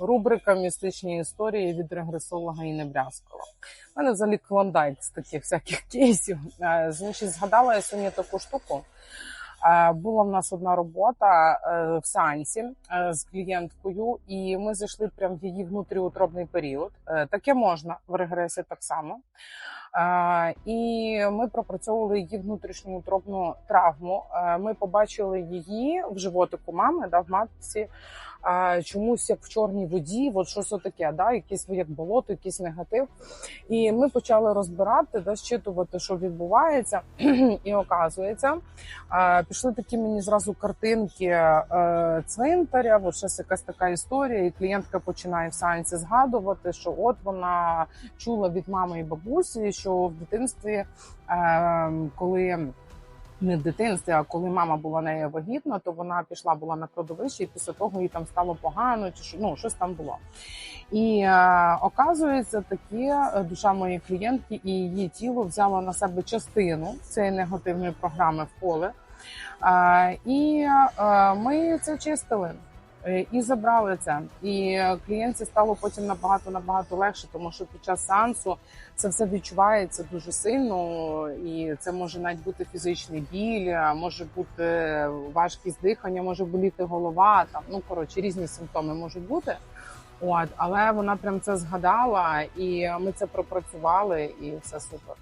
Рубрика Містичні історії від регресолога і Брязкова. У мене взагалі клондайк з таких всяких кейсів. Е, Значить, згадала я сьогодні таку штуку. Е, Була в нас одна робота е, в сеансі з клієнткою, і ми зайшли прямо в її внутріутробний період. Таке можна в регресі так само. І ми пропрацьовували її внутрішньоутробну травму. Е, Ми побачили її в животику мами, да, в матці. Чомусь як в чорній воді, от щось таке, да, якесь як болото, якийсь негатив. І ми почали розбирати, да, щитувати, що відбувається, і оказується, пішли такі мені зразу картинки е, цвинтаря. От щось якась така історія, і клієнтка починає в сеансі згадувати, що от вона чула від мами і бабусі, що в дитинстві, е, коли не в дитинстві, а коли мама була нею вагітна, то вона пішла була на кладовище, і після того їй там стало погано, чи що ну щось там було. І е, оказується, таке душа моєї клієнтки і її тіло взяло на себе частину цієї негативної програми в поле. Е, і ми це чистили. Е, І забрали це, і клієнтці стало потім набагато набагато легше, тому що під час сеансу це все відчувається дуже сильно, і це може навіть бути фізичний біль, може бути важкість дихання, може боліти голова. Там ну коротше різні симптоми можуть бути. От, але вона прям це згадала, і ми це пропрацювали, і все супер.